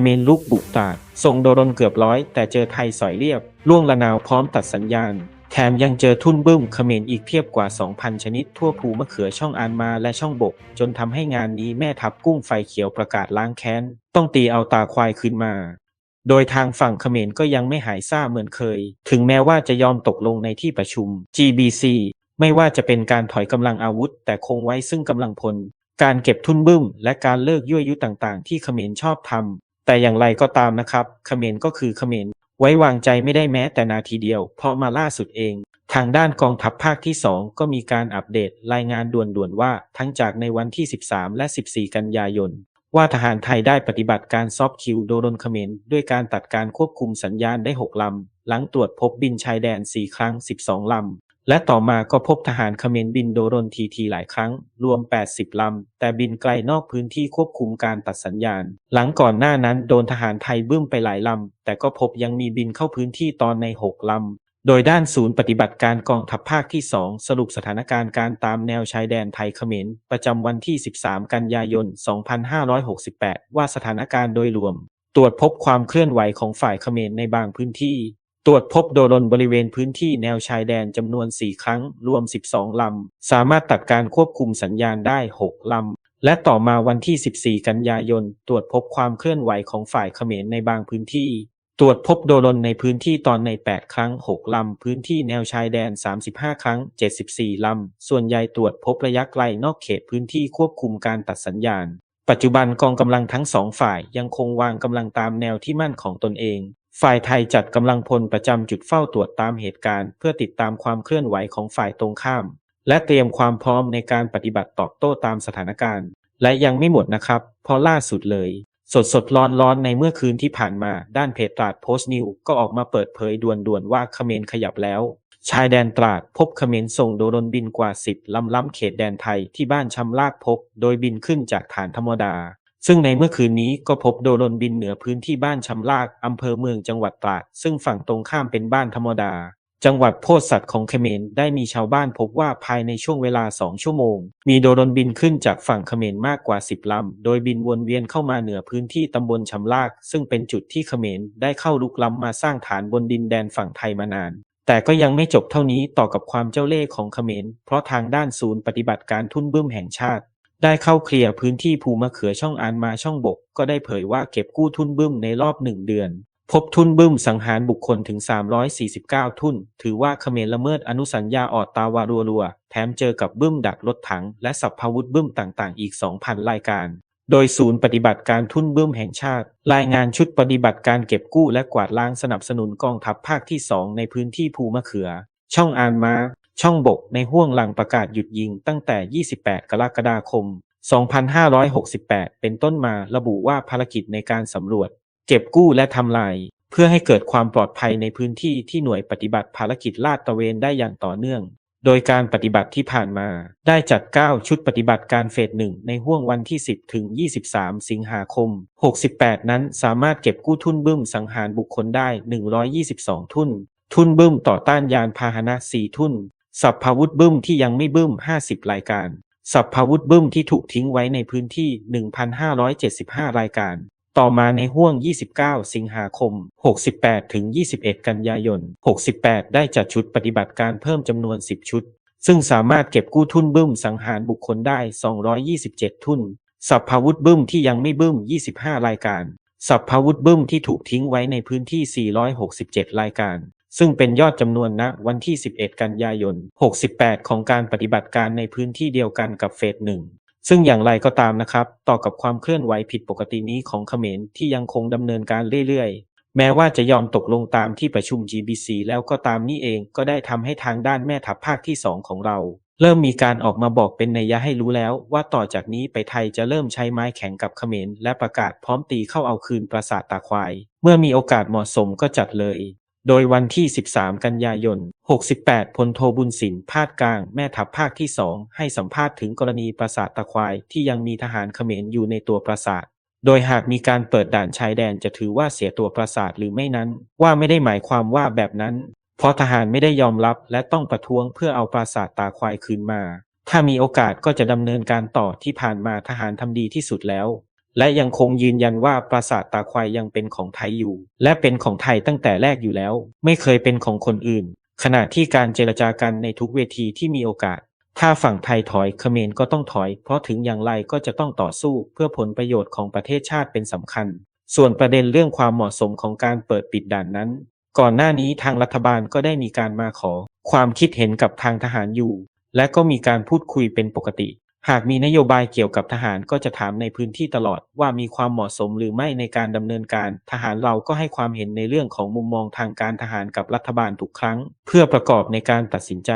เมนลุกบุกตาดส่งโดรนเกือบร้อย แต่เจอไทยสอยเรียบ ล่วงละนาวพร้อมตัดสัญญาณ แถมยังเจอทุ่นบึ้มเขมรอีกเพียบกว่า 2,000 ชนิดทั่วภูมะเขือช่องอานมาและช่องบก จนทำให้งานนี้แม่ทัพกุ้งไฟเขียวประกาศล้างแค้น ต้องตีเอาตาควายคืนมา โดยทางฝั่งเขมรก็ยังไม่หายซ่าเหมือนเคย ถึงแม้ว่าจะยอมตกลงในที่ประชุม GBC ไม่ว่าจะเป็นการถอยกำลังอาวุธ แต่คงไว้ซึ่งกำลังพลการเก็บทุนบึ้มและการเลิกยั่วยุต่างๆ ที่เขมรชอบทำ แต่อย่างไรก็ตามนะครับเขมรก็คือเขมรไว้วางใจไม่ได้แม้แต่นาทีเดียว เพราะมาล่าสุดเอง ทางด้านกองทัพภาคที่ 2 ก็มีการอัปเดตรายงานด่วนๆว่าทั้งจากในวันที่ 13 และ 14 กันยายน ว่าทหารไทยได้ปฏิบัติการซอฟคิวโดรนเขมรด้วยการตัดการควบคุมสัญญาณได้ 6 ลำ หลังตรวจพบบินชายแดน 4 ครั้ง 12 ลำ และต่อมาก็พบทหารเขมรบินโดรนทีทีหลายครั้ง รวม 80 ลำ แต่บินไกลนอกพื้นที่ควบคุมการตัดสัญญาณ หลังก่อนหน้านั้นโดนทหารไทยบึ้มไปหลายลำ แต่ก็พบยังมีบินเข้าพื้นที่ตอนใน 6 ลำ โดยด้านศูนย์ปฏิบัติการกองทัพภาคที่ 2 สรุปสถานการณ์การตามแนวชายแดนไทยเขมรประจำวันที่ 13 กันยายน 2568 ว่าสถานการณ์โดยรวม ตรวจพบความเคลื่อนไหวของฝ่ายเขมรในบางพื้นที่ ตรวจพบโดรนบริเวณพื้นที่แนวชายแดนจำนวน 4 ครั้ง รวม 12 ลำ สามารถตัดการควบคุมสัญญาณได้ 6 ลำ และต่อมาวันที่ 14 กันยายน ตรวจพบความเคลื่อนไหวของฝ่ายเขมรในบางพื้นที่ ตรวจพบโดรนในพื้นที่ตอนใน 8 ครั้ง 6 ลำ พื้นที่แนวชายแดน 35 ครั้ง 74 ลำ ส่วนใหญ่ตรวจพบระยะไกลนอกเขตพื้นที่ควบคุมการตัดสัญญาณ ปัจจุบันกองกำลังทั้งสองฝ่ายยังคงวางกำลังตามแนวที่มั่นของตนเอง ฝ่ายไทยจัดกำลังพลประจำจุดเฝ้าตรวจตามเหตุการณ์ เพื่อติดตามความเคลื่อนไหวของฝ่ายตรงข้าม และเตรียมความพร้อมในการปฏิบัติตอบโต้ตามสถานการณ์ และยังไม่หมดนะครับเพราะล่าสุดเลย สดสดร้อนร้อนในเมื่อคืนที่ผ่านมา ด้านเพจตราดโพสต์นิวก็ออกมาเปิดเผยด่วนๆว่าเขมรขยับแล้ว ชายแดนตราดพบเขมรส่งโดรนบินกว่า 10ลำล้ำเขตแดนไทยที่บ้านชำลากพก โดยบินขึ้นจากฐานธรรมดา ซึ่งในเมื่อคืนนี้ก็พบโดรนบินเหนือพื้นที่บ้านชำลากอำเภอเมืองจังหวัดตราด ซึ่งฝั่งตรงข้ามเป็นบ้านธรรมดา จังหวัดโพธิสัตว์ของเขมรได้มีชาวบ้านพบว่าภายในช่วงเวลา2ชั่วโมง มีโดรนบินขึ้นจากฝั่งเขมรมากกว่า10ลำ โดยบินวนเวียนเข้ามาเหนือพื้นที่ตำบลชำลาก ซึ่งเป็นจุดที่เขมรได้เข้าลุกล้ำมาสร้างฐานบนดินแดนฝั่งไทยมานานแต่ก็ยังไม่จบเท่านี้ต่อกับความเจ้าเล่ห์ของเขมร เพราะทางด้านศูนย์ปฏิบัติการทุ่นบึ้มแห่งชาติ ได้เข้าเคลียร์พื้นที่ภูมะเขือช่องอานมาช่องบก ก็ได้เผยว่าเก็บกู้ทุนบึ้มในรอบหนึ่งเดือน พบทุนบึ้มสังหารบุคคลถึง 349 ทุน ถือว่าเขมรละเมิดอนุสัญญาออดตาวารัวๆแถมเจอกับบึ้มดักรถถัง และสัพพวุธบึ้มต่างๆ อีก 2,000 รายการโดยศูนย์ปฏิบัติการทุ่นบึ้มแห่งชาติ รายงานชุดปฏิบัติการเก็บกู้และกวาดล้างสนับสนุนกองทัพภาคที่ 2 ในพื้นที่ภูมะเขือ ช่องอานมา ช่องบกในห้วงหลังประกาศหยุดยิงตั้งแต่ 28 กรกฎาคม 2568 เป็นต้นมาระบุว่าภารกิจในการสำรวจ เก็บกู้และทำลาย เพื่อให้เกิดความปลอดภัยในพื้นที่ที่หน่วยปฏิบัติภารกิจลาดตระเวนได้อย่างต่อเนื่อง โดยการปฏิบัติที่ผ่านมา ได้จัด 9 ชุดปฏิบัติการเฟสหนึ่งในห่วงวันที่ 10 ถึง 23 สิงหาคม 68 นั้นสามารถเก็บกู้ทุ่นบึ้มสังหารบุคคลได้ 122 ทุ่น ทุ่นบึ้มต่อต้านยานพาหนะ 4 ทุ่น สัพพาวุธบึ้มที่ยังไม่บึ้ม 50 รายการ สัพพาวุธบึ้มที่ถูกทิ้งไว้ในพื้นที่ 1,575 รายการ ต่อมาในห่วง 29 สิงหาคม 68 ถึง 21 กันยายน 68 ได้จัดชุดปฏิบัติการเพิ่มจำนวน 10 ชุด ซึ่งสามารถเก็บกู้ทุนบึ้มสังหารบุคคลได้ 227 ทุน สัพพาวุธบึ้มที่ยังไม่บึ้ม 25 รายการสัพพาวุธบึ้มที่ถูกทิ้งไว้ในพื้นที่ 467 รายการ ซึ่งเป็นยอดจำนวนณวันที่ 11 กันยายน 68 ของการปฏิบัติการในพื้นที่เดียวกันกับเฟสหนึ่งซึ่งอย่างไรก็ตามนะครับ ต่อกับความเคลื่อนไหวผิดปกตินี้ของเขมรที่ยังคงดำเนินการเรื่อยๆ แม้ว่าจะยอมตกลงตามที่ประชุม GBC แล้วก็ตามนี่เองก็ได้ทำให้ทางด้านแม่ทัพภาคที่ 2 ของเรา เริ่มมีการออกมาบอกเป็นนัยยะให้รู้แล้ว ว่าต่อจากนี้ไปไทยจะเริ่มใช้ไม้แข็งกับเขมรและประกาศพร้อมตีเข้าเอาคืนปราสาทตาควาย เมื่อมีโอกาสเหมาะสมก็จัดเลย โดยวันที่ 13 กันยายน 68 พลโทบุญสินพาดกลาง แม่ทัพภาคที่2ให้สัมภาษณ์ถึงกรณีปราสาทตะควายที่ยังมีทหารเขมรอยู่ในตัวปราสาท โดยหากมีการเปิดด่านชายแดนจะถือว่าเสียตัวปราสาทหรือไม่นั้น ว่าไม่ได้หมายความว่าแบบนั้น เพราะทหารไม่ได้ยอมรับและต้องประท้วงเพื่อเอาปราสาทตาควายคืนมา ถ้ามีโอกาสก็จะดำเนินการต่อที่ผ่านมาทหารทำดีที่สุดแล้ว และยังคงยืนยันว่าปราสาทตาควายยังเป็นของไทยอยู่ และเป็นของไทยตั้งแต่แรกอยู่แล้ว ไม่เคยเป็นของคนอื่น ขณะที่การเจรจากันในทุกเวทีที่มีโอกาส ถ้าฝั่งไทยถอยเขมรก็ต้องถอย เพราะถึงอย่างไรก็จะต้องต่อสู้เพื่อผลประโยชน์ของประเทศชาติเป็นสำคัญ ส่วนประเด็นเรื่องความเหมาะสมของการเปิดปิดด่านนั้น ก่อนหน้านี้ทางรัฐบาลก็ได้มีการมาขอ ความคิดเห็นกับทางทหารอยู่ และก็มีการพูดคุยเป็นปกติ หากมีนโยบายเกี่ยวกับทหารก็จะถามในพื้นที่ตลอดว่ามีความเหมาะสมหรือไม่ในการดำเนินการ ทหารเราก็ให้ความเห็นในเรื่องของมุมมองทางการทหารกับรัฐบาลทุกครั้ง เพื่อประกอบในการตัดสินใจ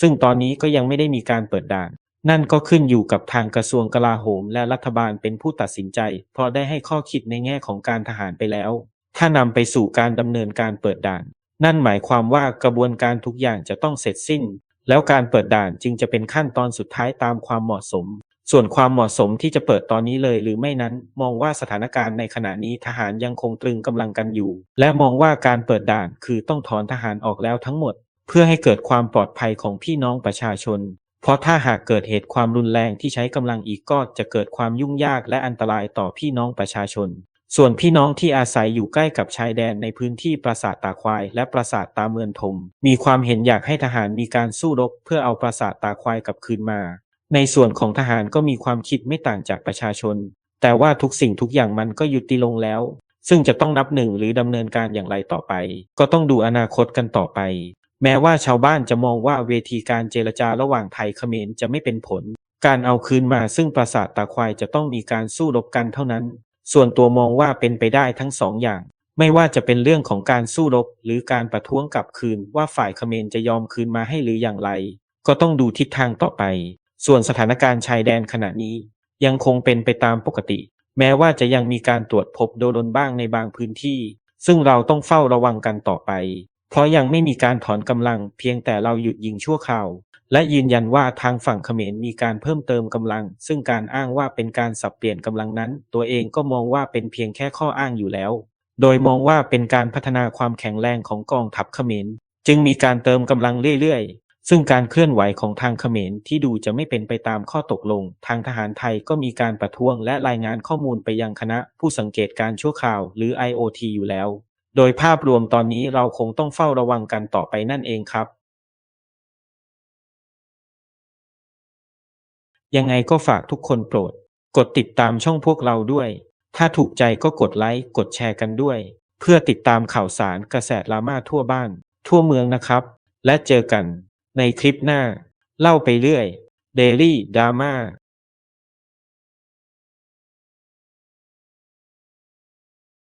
ซึ่งตอนนี้ก็ยังไม่ได้มีการเปิดด่าน นั่นก็ขึ้นอยู่กับทางกระทรวงกลาโหมและรัฐบาลเป็นผู้ตัดสินใจ เพราะได้ให้ข้อคิดในแง่ของการทหารไปแล้ว ถ้านำไปสู่การดำเนินการเปิดด่าน นั่นหมายความว่ากระบวนการทุกอย่างจะต้องเสร็จสิ้น แล้วการเปิดด่านจึงจะเป็นขั้นตอนสุดท้ายตามความเหมาะสม ส่วนความเหมาะสมที่จะเปิดตอนนี้เลยหรือไม่นั้น มองว่าสถานการณ์ในขณะนี้ทหารยังคงตรึงกำลังกันอยู่ และมองว่าการเปิดด่านคือต้องถอนทหารออกแล้วทั้งหมด เพื่อให้เกิดความปลอดภัยของพี่น้องประชาชน เพราะถ้าหากเกิดเหตุความรุนแรงที่ใช้กำลังอีกก็จะเกิดความยุ่งยากและอันตรายต่อพี่น้องประชาชน ส่วนพี่น้องที่อาศัยอยู่ใกล้กับชายแดนในพื้นที่ปราสาทตาควาย และปราสาทตาเมือนทม มีความเห็นอยากให้ทหารมีการสู้รบเพื่อเอาปราสาทตาควายกลับคืนมา ในส่วนของทหารก็มีความคิดไม่ต่างจากประชาชน แต่ว่าทุกสิ่งทุกอย่างมันก็ยุติลงแล้ว ซึ่งจะต้องนับหนึ่งหรือดำเนินการอย่างไรต่อไป ก็ต้องดูอนาคตกันต่อไป แม้ว่าชาวบ้านจะมองว่าเวทีการเจรจาระหว่างไทยเขมรจะไม่เป็นผล การเอาคืนมาซึ่งปราสาทตาควายจะต้องมีการสู้รบกันเท่านั้น ส่วนตัวมองว่าเป็นไปได้ทั้งสองอย่าง ไม่ว่าจะเป็นเรื่องของการสู้รบหรือการประท้วงกลับคืนว่าฝ่ายเขมรจะยอมคืนมาให้หรืออย่างไร ก็ต้องดูทิศทางต่อไป ส่วนสถานการณ์ชายแดนขณะนี้ ยังคงเป็นไปตามปกติ แม้ว่าจะยังมีการตรวจพบโดนบ้างในบางพื้นที่ ซึ่งเราต้องเฝ้าระวังกันต่อไป เพราะยังไม่มีการถอนกำลังเพียงแต่เราหยุดยิงชั่วคราว และยืนยันว่าทางฝั่งเขมรมีการเพิ่มเติมกำลัง ซึ่งการอ้างว่าเป็นการสับเปลี่ยนกำลังนั้น ตัวเองก็มองว่าเป็นเพียงแค่ข้ออ้างอยู่แล้ว โดยมองว่าเป็นการพัฒนาความแข็งแรงของกองทัพเขมร จึงมีการเติมกำลังเรื่อยๆ ซึ่งการเคลื่อนไหวของทางเขมรที่ดูจะไม่เป็นไปตามข้อตกลง ทางทหารไทยก็มีการประท้วงและรายงานข้อมูลไปยังคณะผู้สังเกตการชั่วคราว หรือ IOT อยู่แล้ว โดยภาพรวมตอนนี้เราคงต้องเฝ้าระวังกันต่อไปนั่นเองครับ ยังไงก็ฝากทุกคนโปรด กดติดตามช่องพวกเราด้วย ถ้าถูกใจก็กดไลค์กดแชร์กันด้วย เพื่อติดตามข่าวสารกระแสดราม่าทั่วบ้าน ทั่วเมืองนะครับ และเจอกันในคลิปหน้า เล่าไปเรื่อย Daily Drama